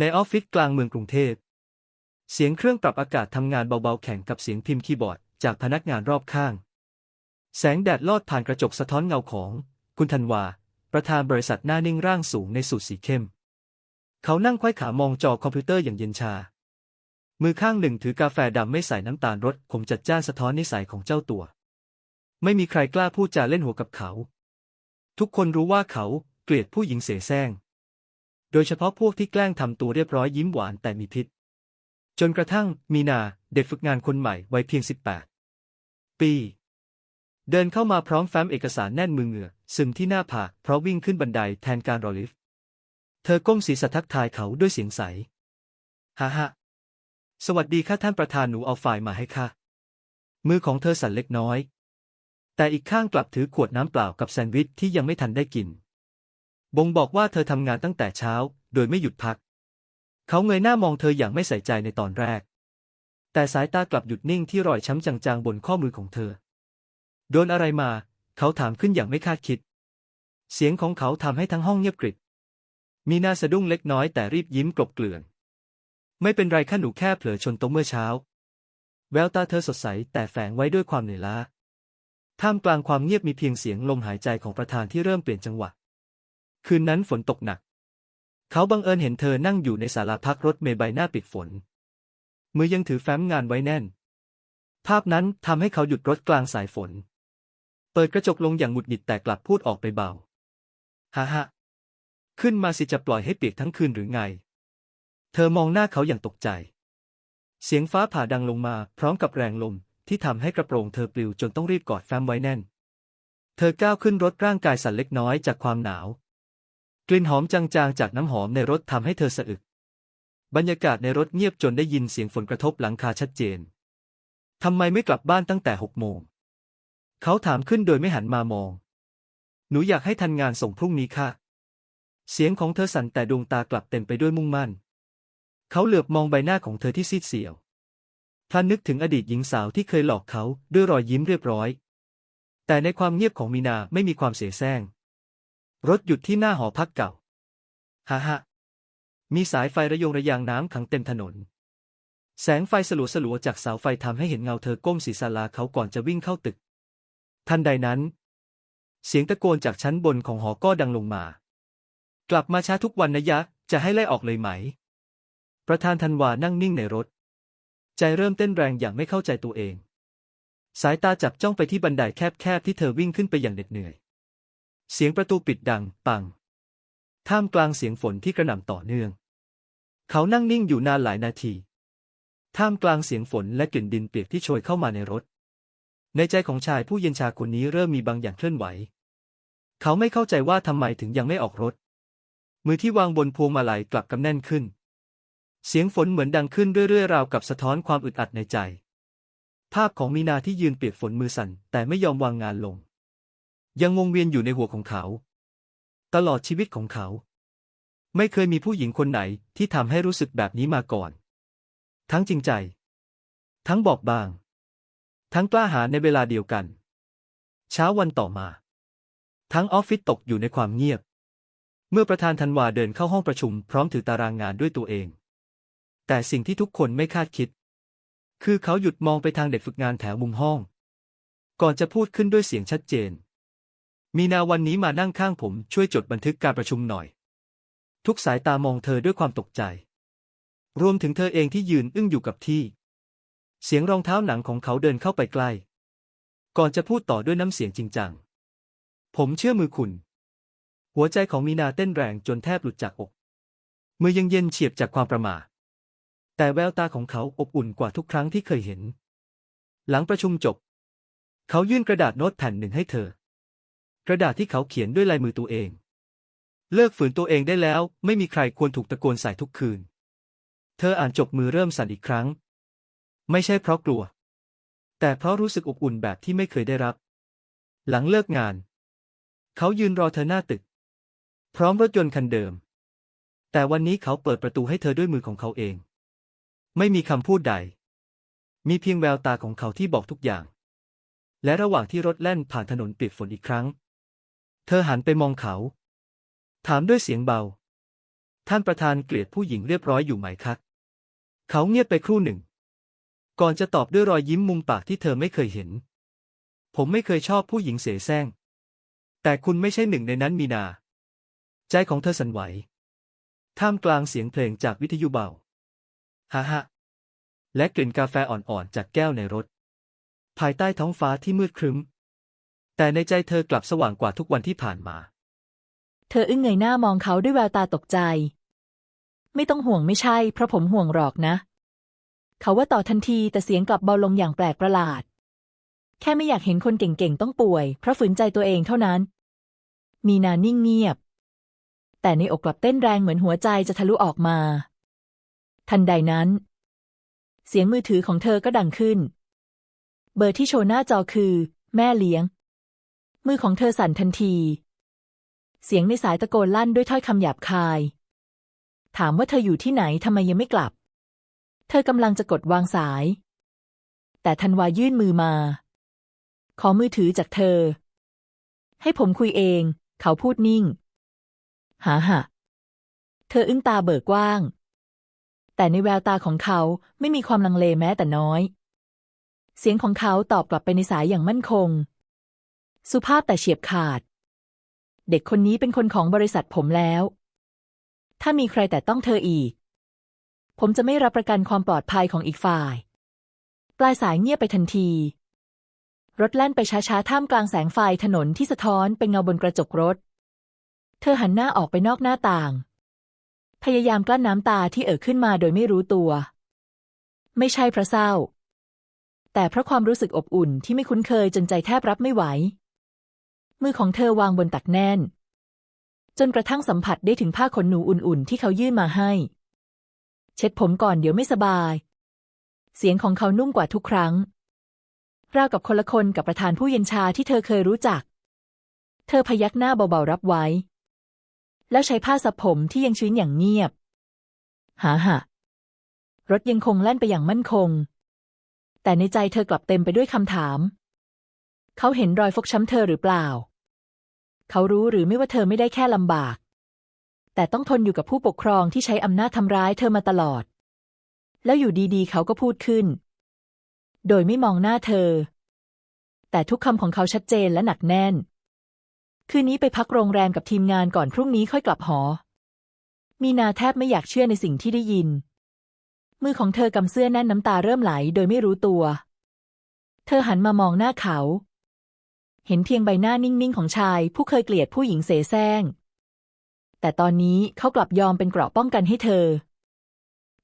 ในออฟฟิศกลางเมืองกรุงเทพ เสียงเครื่องปรับอากาศทำงานเบาๆแข่งกับเสียงพิมพ์คีย์บอร์ดจากพนักงานรอบข้าง แสงแดดลอดผ่านกระจกสะท้อนเงาของ คุณธันวา ประธานบริษัทหน้านิ่งร่างสูงในสูทสีเข้ม เขานั่งไขว้ขามองจอคอมพิวเตอร์อย่างเย็นชา มือข้างหนึ่งถือกาแฟดำไม่ใส่น้ำตาลรสขมจัดจ้านสะท้อนนิสัยของเจ้าตัว ไม่มีใครกล้าพูดจาเล่นหัวกับเขา ทุกคนรู้ว่าเขาเกลียดผู้หญิงเสแสร้ง โดยเฉพาะพวกที่แกล้งทำตัวเรียบร้อยยิ้มหวานแต่มีพิษ จนกระทั่งมีนาเด็กฝึกงานคนใหม่วัยเพียง 18 ปี เดินเข้ามาพร้อมแฟ้มเอกสารแน่นมือเหงื่อซึมที่หน้าผากเพราะวิ่งขึ้นบันไดแทนการรอลิฟต์ เธอก้มศีรษะทักทายเขาด้วยเสียงใส ฮ่าฮ่าสวัสดีค่ะท่านประธานหนูเอาไฟล์มาให้ค่ะ มือของเธอสั่นเล็กน้อย แต่อีกข้างกลับถือขวดน้ำเปล่ากับแซนด์วิชที่ยังไม่ทันได้กิน บ่งบอกว่าเธอทำงานตั้งแต่เช้า โดยไม่หยุดพัก เขาเงยหน้ามองเธออย่างไม่ใส่ใจในตอนแรก แต่สายตากลับหยุดนิ่งที่รอยช้ำจางๆบนข้อมือของเธอ โดนอะไรมา เขาถามขึ้นอย่างไม่คาดคิด เสียงของเขาทำให้ทั้งห้องเงียบกริบ มีนาสะดุ้งเล็กน้อยแต่รีบยิ้มกลบเกลื่อน ไม่เป็นไรข้าหนูแค่เผลอชนโต๊ะเมื่อเช้า แววตาเธอสดใสแต่แฝงไว้ด้วยความเหนื่อยล้าท่ามกลางความเงียบมีเพียงเสียงลมหายใจของประธานที่เริ่มเปลี่ยนจังหวะ คืนนั้นฝนตกหนัก เขาบังเอิญเห็นเธอนั่งอยู่ในศาลาพักรถเมล์ใบหน้าปิดฝน มือยังถือแฟ้มงานไว้แน่น ภาพนั้นทำให้เขาหยุดรถกลางสายฝน เปิดกระจกลงอย่างหงุดหงิดแต่กลับพูดออกไปเบาฮ่าฮ่าขึ้นมาสิจะปล่อยให้เปียกทั้งคืนหรือไง เธอมองหน้าเขาอย่างตกใจ เสียงฟ้าผ่าดังลงมาพร้อมกับแรงลมที่ทำให้กระโปรงเธอปลิวจนต้องรีบกอดแฟ้มไว้แน่น เธอก้าวขึ้นรถร่างกายสั่นเล็กน้อยจากความหนาว กลิ่นหอมจางๆจากน้ำหอมในรถทำให้เธอสะอึก บรรยากาศในรถเงียบจนได้ยินเสียงฝนกระทบหลังคาชัดเจน ทำไมไม่กลับบ้านตั้งแต่หกโมง เขาถามขึ้นโดยไม่หันมามอง หนูอยากให้ทันงานส่งพรุ่งนี้ค่ะ เสียงของเธอสั่นแต่ดวงตากลับเต็มไปด้วยมุ่งมั่น เขาเหลือบมองใบหน้าของเธอที่ซีดเสียวพลันนึกถึงอดีตหญิงสาวที่เคยหลอกเขาด้วยรอยยิ้มเรียบร้อย แต่ในความเงียบของมีนาไม่มีความเสียแซง รถหยุดที่หน้าหอพักเก่าฮ่าฮ่ามีสายไฟระยงระยางน้ำขังเต็มถนน แสงไฟสลัวสลัวจากเสาไฟทำให้เห็นเงาเธอก้มศีรษะลาเขาก่อนจะวิ่งเข้าตึก ทันใดนั้น เสียงตะโกนจากชั้นบนของหอก็ดังลงมา กลับมาช้าทุกวันนะยะ จะให้ไล่ออกเลยไหม ประธานธันวานั่งนิ่งในรถ ใจเริ่มเต้นแรงอย่างไม่เข้าใจตัวเอง สายตาจับจ้องไปที่บันไดแคบๆที่เธอวิ่งขึ้นไปอย่างเหน็ดเหนื่อย เสียงประตูปิดดัง ปัง ท่ามกลางเสียงฝนที่กระหน่ำต่อเนื่อง เขานั่งนิ่งอยู่นานหลายนาที ท่ามกลางเสียงฝนและกลิ่นดินเปียกที่โชยเข้ามาในรถ ในใจของชายผู้เย็นชาคนนี้เริ่มมีบางอย่างเคลื่อนไหว เขาไม่เข้าใจว่าทำไมถึงยังไม่ออกรถ มือที่วางบนพวงมาลัยกลับกำแน่นขึ้น เสียงฝนเหมือนดังขึ้นเรื่อยๆราวกับสะท้อนความอึดอัดในใจ ภาพของมีนาที่ยืนเปียกฝนมือสั่นแต่ไม่ยอมวางงานลง ยังวงเวียนอยู่ในหัวของเขา ตลอดชีวิตของเขา ไม่เคยมีผู้หญิงคนไหนที่ทำให้รู้สึกแบบนี้มาก่อน ทั้งจริงใจ ทั้งบอกบาง ทั้งกล้าหาญในเวลาเดียวกัน เช้าวันต่อมา ทั้งออฟฟิศตกอยู่ในความเงียบ เมื่อประธานธันวาเดินเข้าห้องประชุมพร้อมถือตารางงานด้วยตัวเอง แต่สิ่งที่ทุกคนไม่คาดคิด คือเขาหยุดมองไปทางเด็กฝึกงานแถวมุมห้อง ก่อนจะพูดขึ้นด้วยเสียงชัดเจน มีนาวันนี้มานั่งข้างผมช่วยจดบันทึกการประชุมหน่อย ทุกสายตามองเธอด้วยความตกใจ รวมถึงเธอเองที่ยืนอึ้งอยู่กับที่ เสียงรองเท้าหนังของเขาเดินเข้าไปใกล้ ก่อนจะพูดต่อด้วยน้ำเสียงจริงจัง ผมเชื่อมือคุณ หัวใจของมีนาเต้นแรงจนแทบหลุดจากอก มือยังเย็นเฉียบจากความประมาทแต่แววตาของเขาอบอุ่นกว่าทุกครั้งที่เคยเห็น หลังประชุมจบ เขายื่นกระดาษโน้ตแผ่นหนึ่งให้เธอ กระดาษที่เขาเขียนด้วยลายมือตัวเอง เลิกฝืนตัวเองได้แล้ว ไม่มีใครควรถูกตะโกนใส่ทุกคืน เธออ่านจบมือเริ่มสั่นอีกครั้ง ไม่ใช่เพราะกลัว แต่เพราะรู้สึกอบอุ่นแบบที่ไม่เคยได้รับ หลังเลิกงาน เขายืนรอเธอหน้าตึก พร้อมรถยนต์คันเดิม แต่วันนี้เขาเปิดประตูให้เธอด้วยมือของเขาเอง ไม่มีคำพูดใด มีเพียงแววตาของเขาที่บอกทุกอย่างและระหว่างที่รถแล่นผ่านถนนเปียกฝนอีกครั้ง เธอหันไปมองเขา ถามด้วยเสียงเบา ท่านประธานเกลียดผู้หญิงเรียบร้อยอยู่ไหมคะเขาเงียบไปครู่หนึ่ง ก่อนจะตอบด้วยรอยยิ้มมุมปากที่เธอไม่เคยเห็น ผมไม่เคยชอบผู้หญิงเสแสร้ง แต่คุณไม่ใช่หนึ่งในนั้นมีนา ใจของเธอสั่นไหว ท่ามกลางเสียงเพลงจากวิทยุเบา ฮ่าฮ่าและกลิ่นกาแฟอ่อนๆจากแก้วในรถ ภายใต้ท้องฟ้าที่มืดครึ้ม แต่ในใจเธอกลับสว่างกว่าทุกวันที่ผ่านมา เธออึ้งเงยหน้ามองเขาด้วยแววตาตกใจ ไม่ต้องห่วงไม่ใช่ เพราะผมห่วงหรอกนะ เขาว่าต่อทันทีแต่เสียงกลับเบาลงอย่างแปลกประหลาด แค่ไม่อยากเห็นคนเก่งๆ ต้องป่วย เพราะฝืนใจตัวเองเท่านั้น มีนานิ่งเงียบ แต่ในอกกลับเต้นแรงเหมือนหัวใจจะทะลุออกมา ทันใดนั้น เสียงมือถือของเธอก็ดังขึ้น เบอร์ที่โชว์หน้าจอคือ แม่เลี้ยง มือของเธอสั่นทันที เสียงในสายตะโกนลั่นด้วยถ้อยคำหยาบคาย ถามว่าเธออยู่ที่ไหนทำไมยังไม่กลับ เธอกำลังจะกดวางสาย แต่ธันวายื่นมือมา ขอมือถือจากเธอ ให้ผมคุยเอง เขาพูดนิ่ง หาหะเธออึ้งตาเบิกกว้าง แต่ในแววตาของเขาไม่มีความลังเลแม้แต่น้อย เสียงของเขาตอบกลับไปในสายอย่างมั่นคง สุภาพแต่เฉียบขาด เด็กคนนี้เป็นคนของบริษัทผมแล้ว ถ้ามีใครแต่ต้องเธออีก ผมจะไม่รับประกันความปลอดภัยของอีกฝ่าย ปลายสายเงียบไปทันที รถแล่นไปช้าๆ ท่ามกลางแสงไฟถนนที่สะท้อนเป็นเงาบนกระจกรถ เธอหันหน้าออกไปนอกหน้าต่าง พยายามกลั้นน้ำตาที่เอ่อขึ้นมาโดยไม่รู้ตัว ไม่ใช่เพราะเศร้า แต่เพราะความรู้สึกอบอุ่นที่ไม่คุ้นเคยจนใจแทบรับไม่ไหว มือของเธอวางบนตักแน่น จนกระทั่งสัมผัสได้ถึงผ้าขนหนูอุ่นๆ ที่เขายื่นมาให้ เช็ดผมก่อนเดี๋ยวไม่สบาย เสียงของเขานุ่มกว่าทุกครั้ง ราวกับคนละคนกับประธานผู้เย็นชาที่เธอเคยรู้จัก เธอพยักหน้าเบาๆรับไว้ แล้วใช้ผ้าซับผมที่ยังชื้นอย่างเงียบ หาหะรถยังคงแล่นไปอย่างมั่นคง แต่ในใจเธอกลับเต็มไปด้วยคำถาม เขาเห็นรอยฟกช้ำเธอหรือเปล่า เขารู้หรือไม่ว่าเธอไม่ได้แค่ลำบาก แต่ต้องทนอยู่กับผู้ปกครองที่ใช้อำนาจทำร้ายเธอมาตลอด แล้วอยู่ดีๆ เขาก็พูดขึ้น โดยไม่มองหน้าเธอ แต่ทุกคำของเขาชัดเจนและหนักแน่น คืนนี้ไปพักโรงแรมกับทีมงานก่อนพรุ่งนี้ค่อยกลับหอ มีนาแทบไม่อยากเชื่อในสิ่งที่ได้ยิน มือของเธอกำเสื้อแน่นน้ำตาเริ่มไหลโดยไม่รู้ตัว เธอหันมามองหน้าเขา เห็นเพียงใบหน้านิ่งๆของชายผู้เคยเกลียดผู้หญิงเสแสร้ง แต่ตอนนี้เขากลับยอมเป็นเกราะป้องกันให้เธอ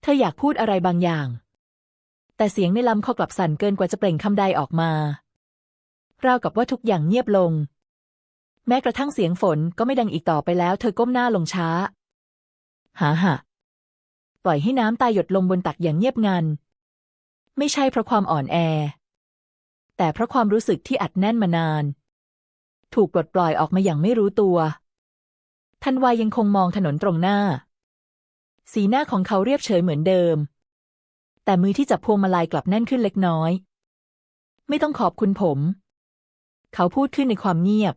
เธออยากพูดอะไรบางอย่าง แต่เสียงในลำคอกลับสั่นเกินกว่าจะเปล่งคำใดออกมา ราวกับว่าทุกอย่างเงียบลง แม้กระทั่งเสียงฝนก็ไม่ดังอีกต่อไปแล้ว เธอก้มหน้าลงช้า หาหะปล่อยให้น้ำตายหยดลงบนตักอย่างเงียบงัน ไม่ใช่เพราะความอ่อนแอ แต่เพราะความรู้สึกที่อัดแน่นมานาน ถูกปลดปล่อยออกมาอย่างไม่รู้ตัวทันวายังคงมองถนนตรงหน้า สีหน้าของเขาเรียบเฉยเหมือนเดิม แต่มือที่จับพวงมาลัยกลับแน่นขึ้นเล็กน้อย ไม่ต้องขอบคุณผม เขาพูดขึ้นในความเงียบ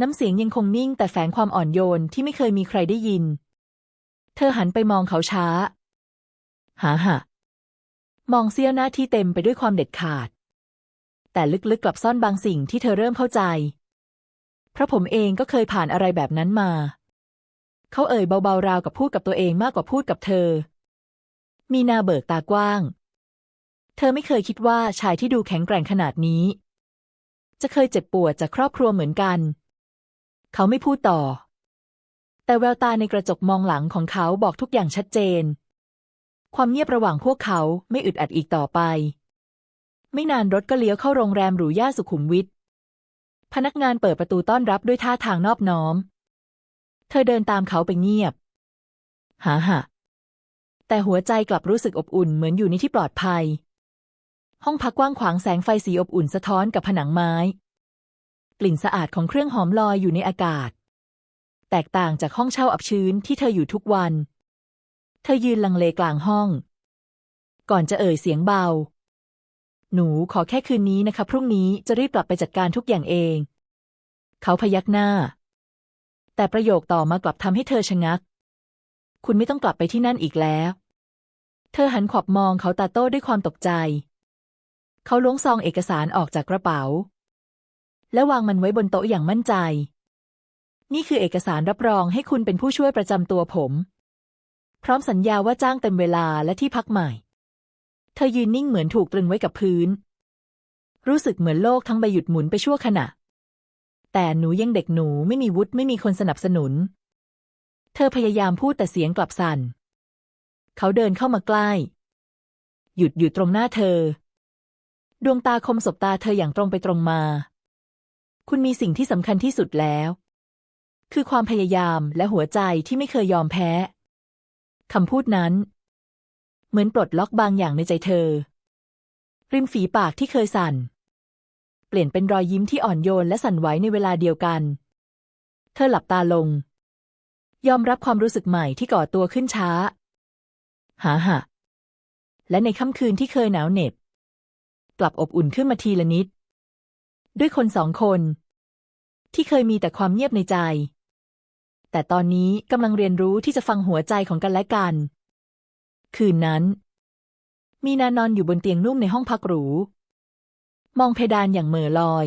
น้ำเสียงยังคงนิ่งแต่แฝงความอ่อนโยนที่ไม่เคยมีใครได้ยิน เธอหันไปมองเขาช้า หาหะมองเสี้ยวหน้าที่เต็มไปด้วยความเด็ดขาด แต่ลึกๆกลับซ่อนบางสิ่งที่เธอเริ่มเข้าใจ เพราะผมเองก็เคยผ่านอะไรแบบนั้นมา เขาเอ่ยเบาๆราวกับพูดกับตัวเองมากกว่าพูดกับเธอ มีนาเบิกตากว้าง เธอไม่เคยคิดว่าชายที่ดูแข็งแกร่งขนาดนี้ จะเคยเจ็บปวดจากครอบครัวเหมือนกัน เขาไม่พูดต่อ แต่แววตาในกระจกมองหลังของเขาบอกทุกอย่างชัดเจน ความเงียบระหว่างพวกเขาไม่อึดอัดอีกต่อไป ไม่นานรถก็เลี้ยวเข้าโรงแรมหรูย่านสุขุมวิทพนักงานเปิดประตูต้อนรับด้วยท่าทางนอบน้อม เธอเดินตามเขาไปเงียบ หาหะแต่หัวใจกลับรู้สึกอบอุ่นเหมือนอยู่ในที่ปลอดภัย ห้องพักกว้างขวางแสงไฟสีอบอุ่นสะท้อนกับผนังไม้ กลิ่นสะอาดของเครื่องหอมลอยอยู่ในอากาศ แตกต่างจากห้องเช่าอับชื้นที่เธออยู่ทุกวัน เธอยืนลังเลกลางห้อง ก่อนจะเอ่ยเสียงเบา หนูขอแค่คืนนี้นะคะ พรุ่งนี้จะรีบกลับไปจัดการทุกอย่างเอง เขาพยักหน้า แต่ประโยคต่อมากลับทำให้เธอชะงัก คุณไม่ต้องกลับไปที่นั่นอีกแล้ว เธอหันขวับมองเขาตาโต้ด้วยความตกใจ เขาล้วงซองเอกสารออกจากกระเป๋า และวางมันไว้บนโต๊ะอย่างมั่นใจ นี่คือเอกสารรับรองให้คุณเป็นผู้ช่วยประจำตัวผม พร้อมสัญญาว่าจ้างเต็มเวลาและที่พักใหม่ เธอยืนนิ่งเหมือนถูกตรึงไว้กับพื้น รู้สึกเหมือนโลกทั้งใบหยุดหมุนไปชั่วขณะ แต่หนูยังเด็กหนูไม่มีวุฒิไม่มีคนสนับสนุน เธอพยายามพูดแต่เสียงกลับสั่น เขาเดินเข้ามาใกล้ หยุดอยู่ตรงหน้าเธอ ดวงตาคมสบตาเธออย่างตรงไปตรงมา คุณมีสิ่งที่สำคัญที่สุดแล้ว คือความพยายามและหัวใจที่ไม่เคยยอมแพ้คำพูดนั้น เหมือนปลดล็อกบางอย่างในใจเธอ ริมฝีปากที่เคยสั่น เปลี่ยนเป็นรอยยิ้มที่อ่อนโยนและสั่นไหวในเวลาเดียวกัน เธอหลับตาลง ยอมรับความรู้สึกใหม่ที่ก่อตัวขึ้นช้า หาหะและในค่ำคืนที่เคยหนาวเหน็บ กลับอบอุ่นขึ้นมาทีละนิด ด้วยคนสองคน ที่เคยมีแต่ความเงียบในใจ แต่ตอนนี้กำลังเรียนรู้ที่จะฟังหัวใจของกันและกัน คืนนั้น มีนานอนอยู่บนเตียงนุ่มในห้องพักหรู มองเพดานอย่างเหม่อลอย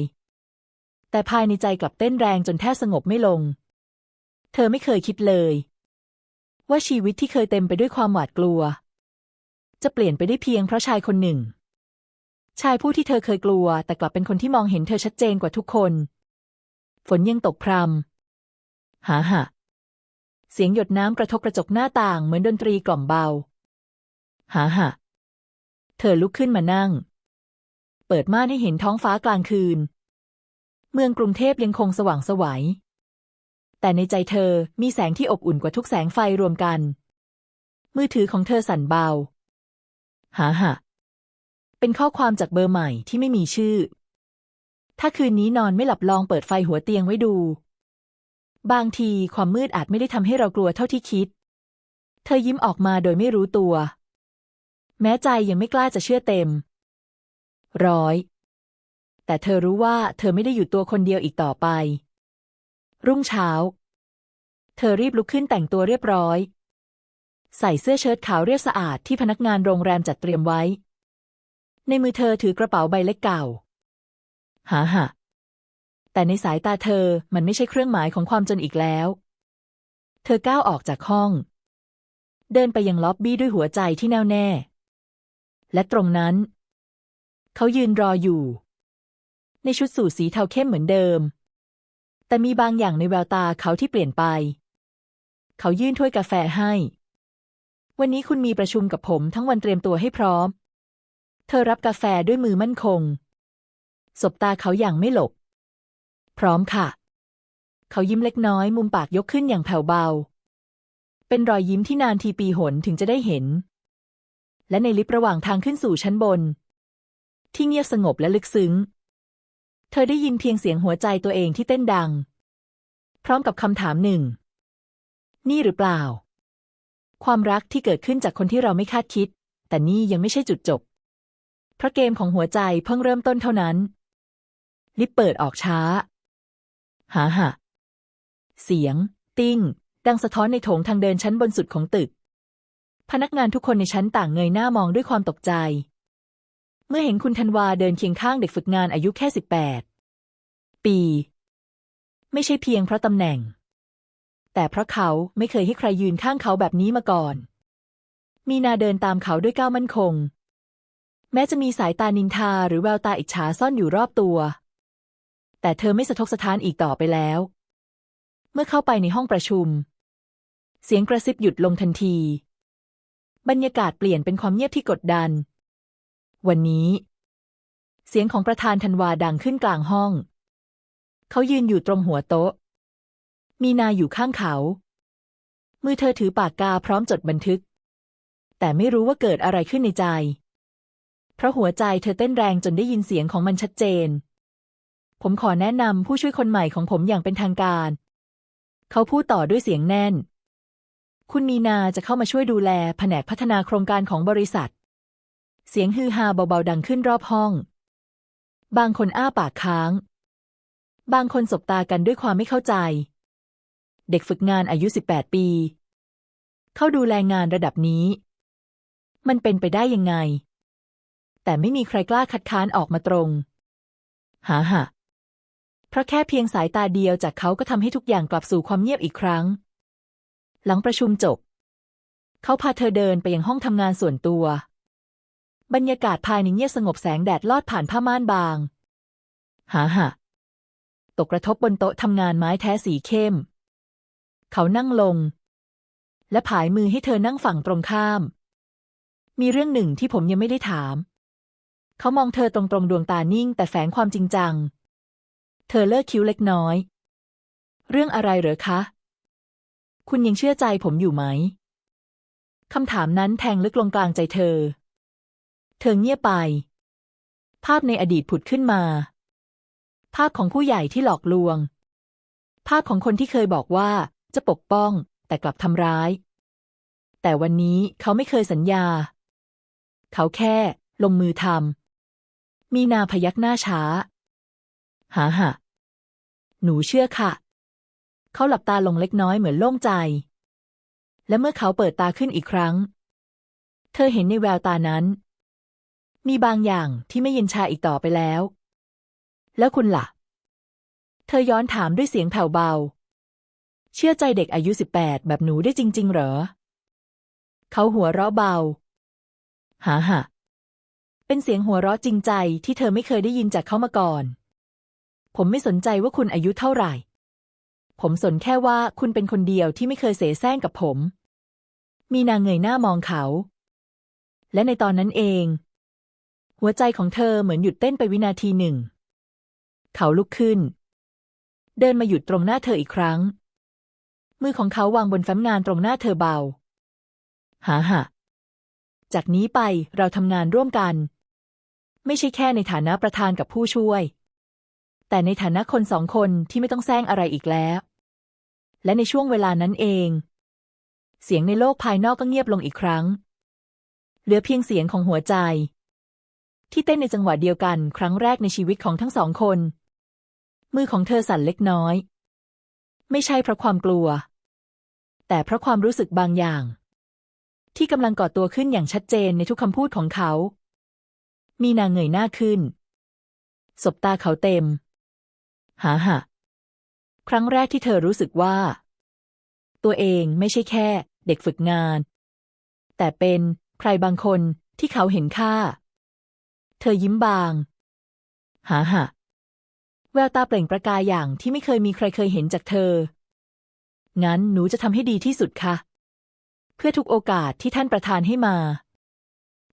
แต่ภายในใจกลับเต้นแรงจนแทบสงบไม่ลง เธอไม่เคยคิดเลย ว่าชีวิตที่เคยเต็มไปด้วยความหวาดกลัว จะเปลี่ยนไปได้เพียงเพราะชายคนหนึ่ง ชายผู้ที่เธอเคยกลัว แต่กลับเป็นคนที่มองเห็นเธอชัดเจนกว่าทุกคน ฝนยังตกพรำหาหะเสียงหยดน้ำกระทบกระจกหน้าต่างเหมือนดนตรีกล่อมเบา หาหะเธอลุกขึ้นมานั่ง เปิดม่านให้เห็นท้องฟ้ากลางคืน เมืองกรุงเทพยังคงสว่างสวัย แต่ในใจเธอมีแสงที่อบอุ่นกว่าทุกแสงไฟรวมกัน มือถือของเธอสั่นเบา หาหะเป็นข้อความจากเบอร์ใหม่ที่ไม่มีชื่อ ถ้าคืนนี้นอนไม่หลับลองเปิดไฟหัวเตียงไว้ดู บางทีความมืดอาจไม่ได้ทำให้เรากลัวเท่าที่คิด เธอยิ้มออกมาโดยไม่รู้ตัว แม้ใจยังไม่กล้าจะเชื่อเต็ม ร้อย แต่เธอรู้ว่าเธอไม่ได้อยู่ตัวคนเดียวอีกต่อไป รุ่งเช้า เธอรีบลุกขึ้นแต่งตัวเรียบร้อย ใส่เสื้อเชิ้ตขาวเรียบสะอาดที่พนักงานโรงแรมจัดเตรียมไว้ ในมือเธอถือกระเป๋าใบเล็กเก่า หาหะแต่ในสายตาเธอมันไม่ใช่เครื่องหมายของความจนอีกแล้ว เธอก้าวออกจากห้อง เดินไปยังล็อบบี้ด้วยหัวใจที่แน่วแน่ และตรงนั้น เขายืนรออยู่ ในชุดสูทสีเทาเข้มเหมือนเดิม แต่มีบางอย่างในแววตาเขาที่เปลี่ยนไป เขายื่นถ้วยกาแฟให้ วันนี้คุณมีประชุมกับผมทั้งวันเตรียมตัวให้พร้อม เธอรับกาแฟด้วยมือมั่นคง สบตาเขาอย่างไม่หลบ พร้อมค่ะ เขายิ้มเล็กน้อยมุมปากยกขึ้นอย่างแผ่วเบา เป็นรอยยิ้มที่นานทีปีหนถึงจะได้เห็น และในลิฟต์ระหว่างทางขึ้นสู่ชั้นบน ที่เงียบสงบและลึกซึ้ง เธอได้ยินเพียงเสียงหัวใจตัวเองที่เต้นดัง พร้อมกับคำถามหนึ่ง นี่หรือเปล่า ความรักที่เกิดขึ้นจากคนที่เราไม่คาดคิด แต่นี่ยังไม่ใช่จุดจบ เพราะเกมของหัวใจเพิ่งเริ่มต้นเท่านั้น ลิฟต์เปิดออกช้า หาหะเสียง ติ้ง ดังสะท้อนในโถงทางเดินชั้นบนสุดของตึก พนักงานทุกคนในชั้นต่างเงยหน้ามองด้วยความตกใจ เมื่อเห็นคุณธันวาเดินเคียงข้างเด็กฝึกงานอายุแค่สิบแปดปี ไม่ใช่เพียงเพราะตำแหน่ง แต่เพราะเขาไม่เคยให้ใครยืนข้างเขาแบบนี้มาก่อน มีนาเดินตามเขาด้วยก้าวมั่นคง แม้จะมีสายตานินทาหรือแววตาอิจฉาซ่อนอยู่รอบตัว แต่เธอไม่สะทกสะท้านอีกต่อไปแล้ว เมื่อเข้าไปในห้องประชุม เสียงกระซิบหยุดลงทันที บรรยากาศเปลี่ยนเป็นความเงียบที่กดดัน วันนี้ เสียงของประธานธันวาดังขึ้นกลางห้อง เขายืนอยู่ตรงหัวโต๊ะ มีนาอยู่ข้างเขา มือเธอถือปากกาพร้อมจดบันทึก แต่ไม่รู้ว่าเกิดอะไรขึ้นในใจ เพราะหัวใจเธอเต้นแรงจนได้ยินเสียงของมันชัดเจน ผมขอแนะนำผู้ช่วยคนใหม่ของผมอย่างเป็นทางการ เขาพูดต่อด้วยเสียงแน่น คุณมีนาจะเข้ามาช่วยดูแลแผนกพัฒนาโครงการของบริษัท เสียงฮือฮาเบาๆดังขึ้นรอบห้อง บางคนอ้าปากค้าง บางคนสบตากันด้วยความไม่เข้าใจ เด็กฝึกงานอายุ 18 ปี เข้าดูแลงานระดับนี้ มันเป็นไปได้ยังไง แต่ไม่มีใครกล้าคัดค้านออกมาตรง หาหะเพราะแค่เพียงสายตาเดียวจากเขาก็ทำให้ทุกอย่างกลับสู่ความเงียบอีกครั้ง หลังประชุมจบ เขาพาเธอเดินไปยังห้องทำงานส่วนตัว บรรยากาศภายในเงียบสงบแสงแดดลอดผ่านผ้าม่านบาง หาหะตกกระทบบนโต๊ะทำงานไม้แท้สีเข้ม เขานั่งลง และผายมือให้เธอนั่งฝั่งตรงข้าม มีเรื่องหนึ่งที่ผมยังไม่ได้ถาม เขามองเธอตรงๆดวงตานิ่ง แต่แฝงความจริงจัง เธอเลิกคิ้วเล็กน้อย เรื่องอะไรเหรอคะ คุณยังเชื่อใจผมอยู่ไหม คำถามนั้นแทงลึกลงกลางใจเธอ เธอเงียบไป ภาพในอดีตผุดขึ้นมา ภาพของผู้ใหญ่ที่หลอกลวง ภาพของคนที่เคยบอกว่าจะปกป้อง แต่กลับทำร้าย แต่วันนี้เขาไม่เคยสัญญา เขาแค่ ลงมือทำ มีนาพยักหน้าช้า หาหะหนูเชื่อค่ะ เขาหลับตาลงเล็กน้อยเหมือนโล่งใจ และเมื่อเขาเปิดตาขึ้นอีกครั้ง เธอเห็นในแววตานั้น มีบางอย่างที่ไม่เย็นชาอีกต่อไปแล้ว แล้วคุณล่ะ เธอย้อนถามด้วยเสียงแผ่วเบา เชื่อใจเด็กอายุสิบแปดแบบหนูได้จริง ๆ เหรอ เขาหัวเราะเบาหาหะเป็นเสียงหัวเราะจริงใจที่เธอไม่เคยได้ยินจากเขามาก่อน ผมไม่สนใจว่าคุณอายุเท่าไหร่ ผมสนแค่ว่าคุณเป็นคนเดียวที่ไม่เคยเสแสร้งกับผม มีนางเงยหน้ามองเขา และในตอนนั้นเอง หัวใจของเธอเหมือนหยุดเต้นไปวินาทีหนึ่ง เขาลุกขึ้น เดินมาหยุดตรงหน้าเธออีกครั้ง มือของเขาวางบนแฟ้มงานตรงหน้าเธอเบา หาหะจากนี้ไปเราทำงานร่วมกัน ไม่ใช่แค่ในฐานะประธานกับผู้ช่วย แต่ในฐานะคนสองคนที่ไม่ต้องแซงอะไรอีกแล้ว และในช่วงเวลานั้นเอง เสียงในโลกภายนอกก็เงียบลงอีกครั้ง เหลือเพียงเสียงของหัวใจ ที่เต้นในจังหวะเดียวกันครั้งแรกในชีวิตของทั้งสองคน มือของเธอสั่นเล็กน้อย ไม่ใช่เพราะความกลัว แต่เพราะความรู้สึกบางอย่าง ที่กำลังก่อตัวขึ้นอย่างชัดเจนในทุกคำพูดของเขา มีนางเงยหน้าขึ้น สบตาเขาเต็ม หาหะ ครั้งแรกที่เธอรู้สึกว่า ตัวเองไม่ใช่แค่ เด็กฝึกงาน แต่เป็นใครบางคนที่เขาเห็นค่า เธอยิ้มบาง หาหะแววตาเปล่งประกายอย่างที่ไม่เคยมีใครเคยเห็นจากเธอ งั้นหนูจะทำให้ดีที่สุดค่ะ เพื่อทุกโอกาสที่ท่านประทานให้มา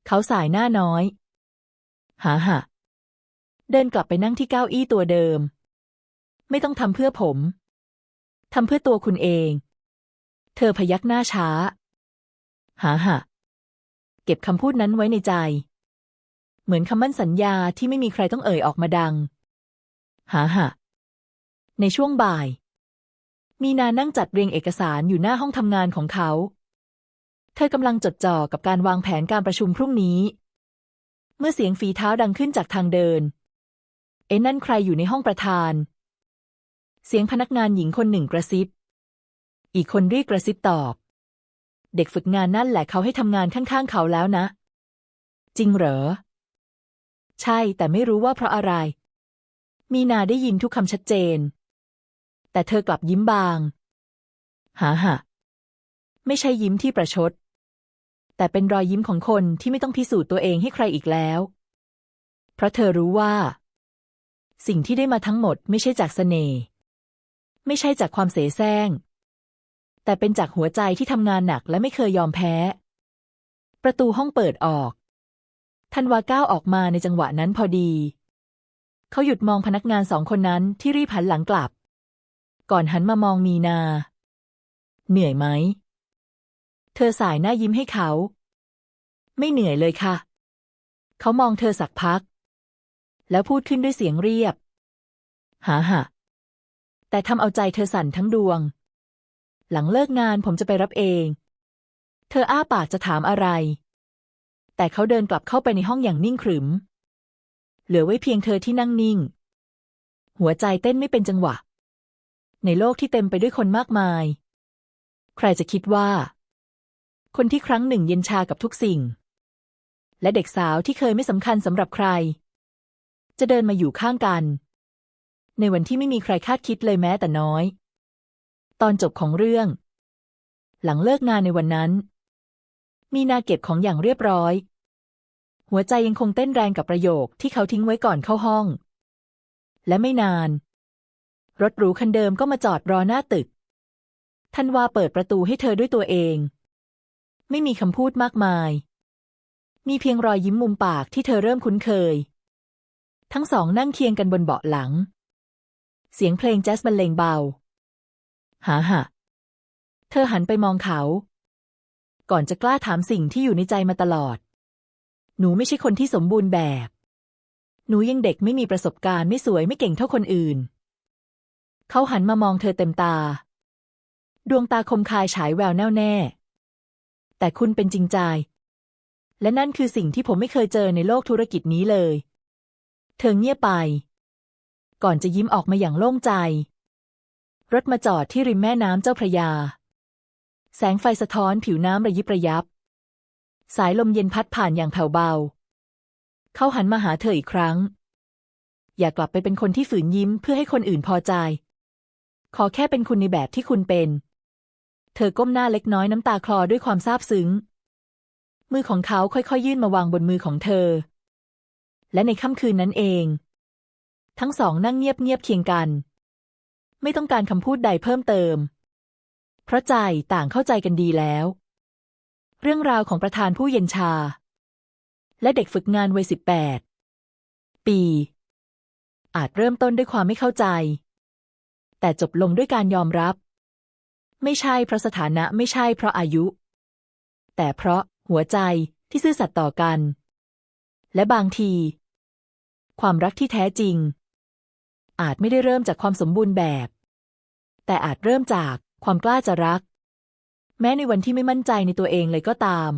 เขาสายหน้าน้อย หาหะเดินกลับไปนั่งที่เก้าอี้ตัวเดิม ไม่ต้องทำเพื่อผม ทำเพื่อตัวคุณเอง เธอพยักหน้าช้า หาหะเก็บคำพูดนั้นไว้ในใจ เหมือนคำมั่นสัญญาที่ไม่มีใครต้องเอ่ยออกมาดัง หาหะในช่วงบ่าย มีนานั่งจัดเรียงเอกสารอยู่หน้าห้องทำงานของเขา เธอกำลังจดจ่อกับการวางแผนการประชุมพรุ่งนี้ เมื่อเสียงฝีเท้าดังขึ้นจากทางเดิน เอ็นนั่นใครอยู่ในห้องประธาน เสียงพนักงานหญิงคนหนึ่งกระซิบ อีกคนรีบกระซิบตอบ เด็กฝึกงานนั่นแหละเขาให้ทำงานข้างๆเขาแล้วนะ จริงเหรอ ใช่แต่ไม่รู้ว่าเพราะอะไร มีนาได้ยินทุกคำชัดเจน แต่เธอกลับยิ้มบาง หาหะไม่ใช่ยิ้มที่ประชด แต่เป็นรอยยิ้มของคนที่ไม่ต้องพิสูจน์ตัวเองให้ใครอีกแล้ว เพราะเธอรู้ว่า สิ่งที่ได้มาทั้งหมดไม่ใช่จากเสน่ห์ ไม่ใช่จากความเสแสร้ง แต่เป็นจากหัวใจที่ทำงานหนักและไม่เคยยอมแพ้ ประตูห้องเปิดออกทันวาก้าวออกมาในจังหวะนั้นพอดี เขาหยุดมองพนักงานสองคนนั้นที่รีบหันหลังกลับ ก่อนหันมามองมีนา เหนื่อยไหม เธอสายหน้ายิ้มให้เขา ไม่เหนื่อยเลยค่ะ เขามองเธอสักพัก แล้วพูดขึ้นด้วยเสียงเรียบ หาหะ แต่ทำเอาใจเธอสั่นทั้งดวง หลังเลิกงานผมจะไปรับเอง เธออ้าปากจะถามอะไร แต่เขาเดินกลับเข้าไปในห้องอย่างนิ่งขรึม เหลือไว้เพียงเธอที่นั่งนิ่ง หัวใจเต้นไม่เป็นจังหวะ ในโลกที่เต็มไปด้วยคนมากมาย ใครจะคิดว่า คนที่ครั้งหนึ่งเย็นชากับทุกสิ่ง และเด็กสาวที่เคยไม่สำคัญสำหรับใคร จะเดินมาอยู่ข้างกัน ในวันที่ไม่มีใครคาดคิดเลยแม้แต่น้อย ตอนจบของเรื่อง หลังเลิกงานในวันนั้น มีนาเก็บของอย่างเรียบร้อย หัวใจยังคงเต้นแรงกับประโยคที่เขาทิ้งไว้ก่อนเข้าห้อง และไม่นาน รถหรูคันเดิมก็มาจอดรอหน้าตึกธันวาเปิดประตูให้เธอด้วยตัวเอง ไม่มีคำพูดมากมาย มีเพียงรอยยิ้มมุมปากที่เธอเริ่มคุ้นเคย ทั้งสองนั่งเคียงกันบนเบาะหลัง เสียงเพลงแจ๊สบรรเลงเบา หาหะเธอหันไปมองเขา ก่อนจะกล้าถามสิ่งที่อยู่ในใจมาตลอด หนูไม่ใช่คนที่สมบูรณ์แบบ หนูยังเด็กไม่มีประสบการณ์ไม่สวยไม่เก่งเท่าคนอื่น เขาหันมามองเธอเต็มตา ดวงตาคมคายฉายแววแน่วแน่ แต่คุณเป็นจริงใจ และนั่นคือสิ่งที่ผมไม่เคยเจอในโลกธุรกิจนี้เลย เธอเงียบไป ก่อนจะยิ้มออกมาอย่างโล่งใจ รถมาจอดที่ริมแม่น้ำเจ้าพระยา แสงไฟสะท้อนผิวน้ำระยิบระยับ สายลมเย็นพัดผ่านอย่างแผ่วเบา เขาหันมาหาเธออีกครั้ง อย่ากลับไปเป็นคนที่ฝืนยิ้มเพื่อให้คนอื่นพอใจ ขอแค่เป็นคุณในแบบที่คุณเป็น เธอก้มหน้าเล็กน้อยน้ำตาคลอด้วยความซาบซึ้ง มือของเขาค่อยๆยื่นมาวางบนมือของเธอ และในค่ำคืนนั้นเอง ทั้งสองนั่งเงียบๆเคียงกัน ไม่ต้องการคำพูดใดเพิ่มเติม เพราะใจต่างเข้าใจกันดีแล้ว เรื่องราวของประธานผู้เย็นชา และเด็กฝึกงานวัยสิบแปดปี อาจเริ่มต้นด้วยความไม่เข้าใจ แต่จบลงด้วยการยอมรับ ไม่ใช่เพราะสถานะไม่ใช่เพราะอายุ แต่เพราะหัวใจที่ซื่อสัตย์ต่อกัน และบางที ความรักที่แท้จริง อาจไม่ได้เริ่มจากความสมบูรณ์แบบ แต่อาจเริ่มจากความกล้าจะรัก แม้ในวันที่ไม่มั่นใจในตัวเองเลยก็ตาม